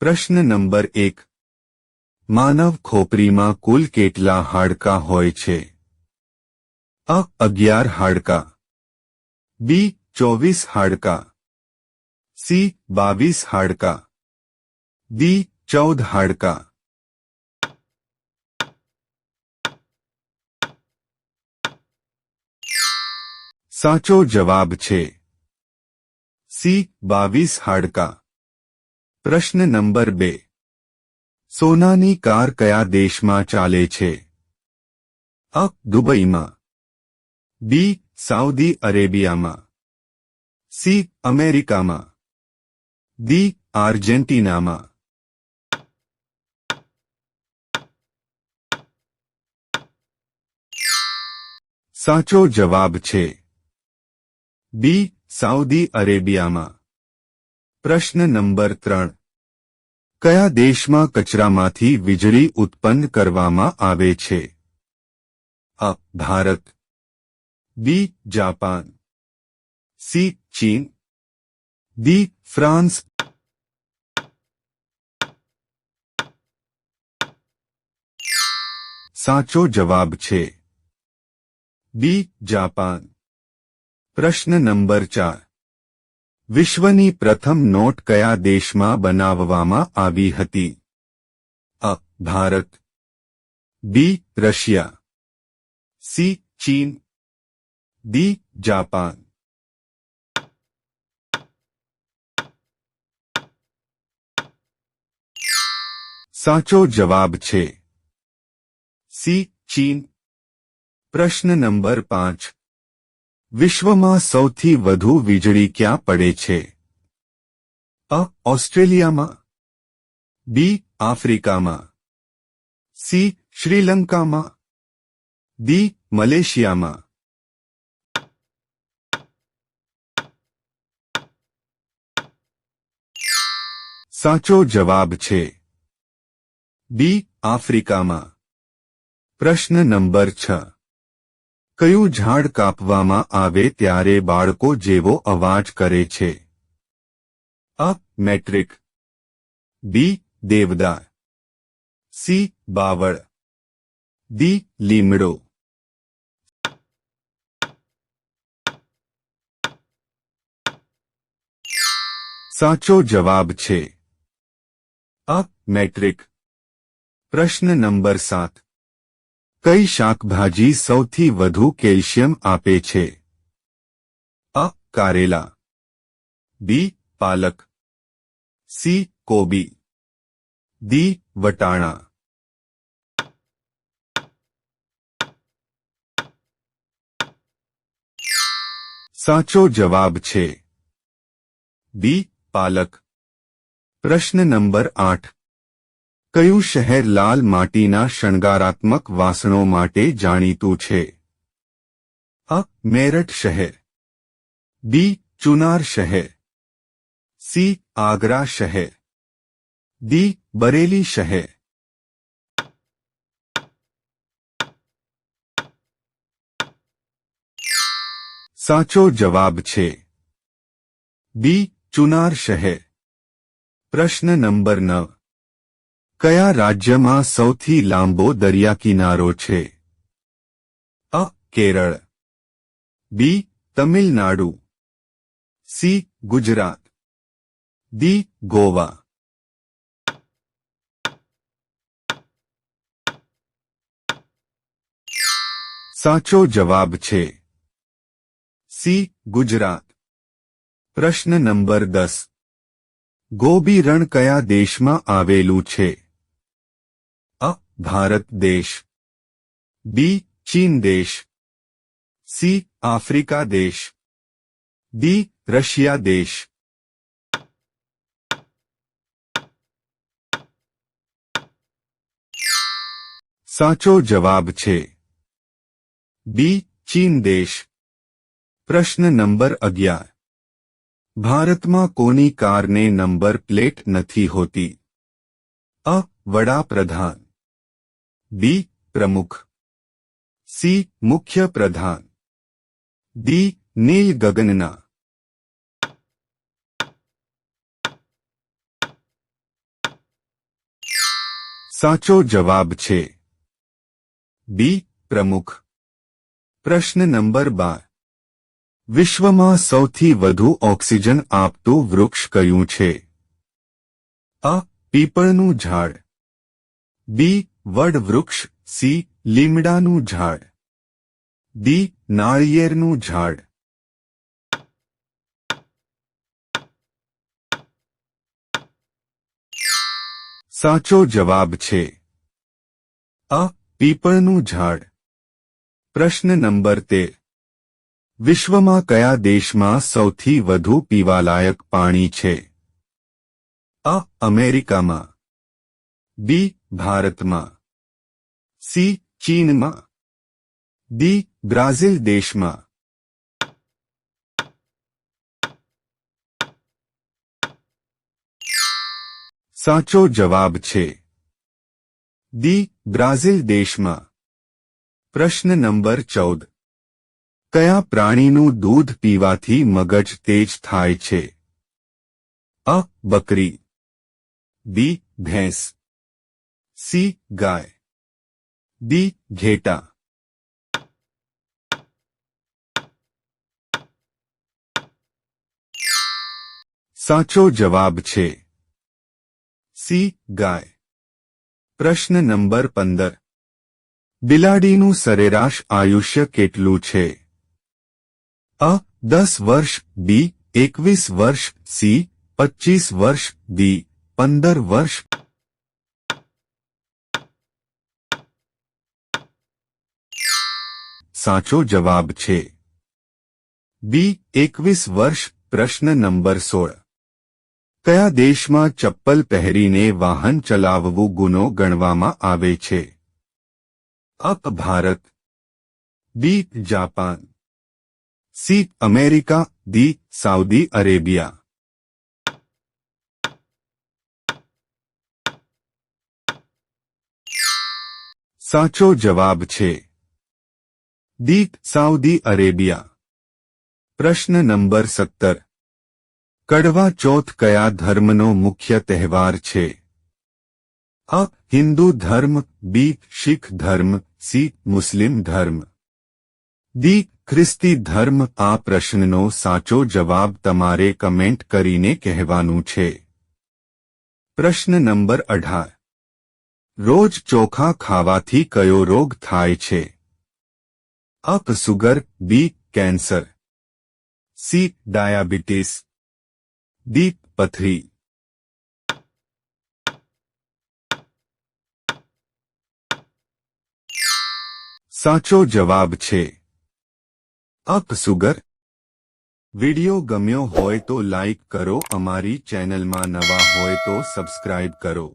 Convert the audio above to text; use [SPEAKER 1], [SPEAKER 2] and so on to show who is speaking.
[SPEAKER 1] પ્રશ્ન નંબર એક માનવ ખોપરીમાં કુલ કેટલા હાડકાં હોય છે અ અગિયાર હાડકાં બી ચોવીસ હાડકાં સી બાવીસ હાડકાં ડી ચૌદ હાડકાં સાચો જવાબ છે સી બાવીસ હાડકાં પ્રશ્ન નંબર બે. સોનાની કાર કયા દેશમાં ચાલે છે? અ, દુબઈમાં. બી, સાઉદી અરેબિયામાં. સી, અમેરિકામાં. ડી, આર્જેન્ટિનામાં. સાચો જવાબ છે. બી, સાઉદી અરેબિયામાં. પ્રશ્ન નંબર ત્રણ. કયા દેશમાં કચરામાંથી વીજળી ઉત્પન્ન કરવામાં આવે છે? A. Bharat. B. Japan. C. ચીન. D France. સાચો જવાબ છે. બી. જાપાન. પ્રશ્ન નંબર ચાર. વિશ્વની પ્રથમ નોટ કયા દેશમાં બનાવવામાં આવી હતી? A. Bharat. B. Russia. C. ચીન. ડી. જાપાન. સાચો જવાબ છે. સી. ચીન. પ્રશ્ન નંબર પાંચ. વિશ્વમાં સૌથી વધુ વીજળી ક્યાં પડે છે? અ, ઓસ્ટ્રેલિયામાં. બી, આફ્રિકામાં. સી, શ્રીલંકામાં. ડી, મલેશિયામાં. સાચો જવાબ છે. બી, આફ્રિકામાં. પ્રશ્ન નંબર છ. કયું ઝાડ કાપવામાં આવે ત્યારે બાળકો જેવો અવાજ કરે છે? અ, મેટ્રિક. બી, દેવદાર. સી, બાવળ. ડી, લીમડો. સાચો જવાબ છે. A, metric. પ્રશ્ન નંબર સાત. કઈ શાકભાજી સૌથી વધુ કેલ્શિયમ આપે છે? અ. કારેલા. બી. પાલક. સી. કોબી. દી વટાણા. સાચો જવાબ છે. બી. પાલક. પ્રશ્ન નંબર આઠ. કયું શહેર લાલ માટીના શણગારાત્મક વાસણો માટે જાણીતું છે? અ. મેરઠ શહેર. બી. ચુનાર શહેર. સી. આગ્રા શહેર. ડી. બરેલી શહેર. સાચો જવાબ છે. બી. ચુનાર શહેર. પ્રશ્ન નંબર નવ. કયા રાજ્યમાં સૌથી લાંબો દરિયાકિનારો છે? A. Kerala. B. Tamil Nadu. C. Gujarat. D Goa. સાચો જવાબ છે. સી. ગુજરાત. પ્રશ્ન નંબર દસ. ગોબી રણ કયા દેશમાં આવેલું છે? અ ભારત દેશ બી ચીન દેશ સી આફ્રિકા દેશ ડી રશિયા દેશ સાચો જવાબ છે બી ચીન દેશ પ્રશ્ન નંબર અગિયાર ભારતમાં કોની કારને નંબર પ્લેટ નથી હોતી અ વડાપ્રધાન બી પ્રમુખ સી મુખ્ય પ્રધાન ડી નીલ ગગનના સાચો જવાબ છે બી પ્રમુખ પ્રશ્ન નંબર બાર વિશ્વમાં સૌથી વધુ ઓક્સિજન આપતું વૃક્ષ કયું છે અ પીપળનું ઝાડ બી વડ વૃક્ષ સી, લીમડાનું ઝાડ. ડી, નાળિયેરનું ઝાડ. સાચો જવાબ છે, અ, પીપળનું ઝાડ. પ્રશ્ન નંબર તેર. વિશ્વમાં કયા દેશમાં સૌથી વધુ પીવાલાયક પાણી છે? અ, અમેરિકામાં. બી ભારતમાં. સી ચીનમાં. ડી બ્રાઝિલ દેશમાં. સાચો જવાબ છે. દી બ્રાઝિલ દેશમાં. પ્રશ્ન નંબર ચૌદ. કયા પ્રાણીનું દૂધ પીવાથી મગજ તેજ થાય છે? અ બકરી. બી ભેંસ. સી ગાય ડી ઘેટા સાચો જવાબ છે સી ગાય પ્રશ્ન નંબર પંદર બિલાડીનું સરેરાશ આયુષ્ય કેટલું છે અ દસ વર્ષ બી એકવીસ વર્ષ સી પચીસ વર્ષ ડી પંદર વર્ષ સાચો જવાબ છે. બી, એકવીસ વર્ષ, પ્રશ્ન નંબર સોળ. કયા દેશમાં ચપ્પલ પહેરીને વાહન ચલાવવું ગુનો ગણવામાં આવે છે? A Bharat. B, Japan. C, America. D Saudi Arabia. સાચો જવાબ છે. દી સાઉદી અરેબિયા. પ્રશ્ન નંબર સત્તર. કડવા ચોથ કયા ધર્મનો મુખ્ય તહેવાર છે? અ, હિન્દુ ધર્મ, બી, શીખ ધર્મ, સી, મુસ્લિમ ધર્મ. દી ખ્રિસ્તી ધર્મ, આ પ્રશ્નનો સાચો જવાબ તમારે કમેન્ટ કરીને કહેવાનું છે. પ્રશ્ન નંબર અઢાર. રોજ ચોખા ખાવાથી કયો રોગ થાય છે? Up sugar B cancer C diabetes D પથરી સાચો જવાબ છે અપ સુગર વિડિયો ગમ્યો હોય તો લાઈક કરો અમારી ચેનલમાં નવા હોય તો સબસ્ક્રાઇબ કરો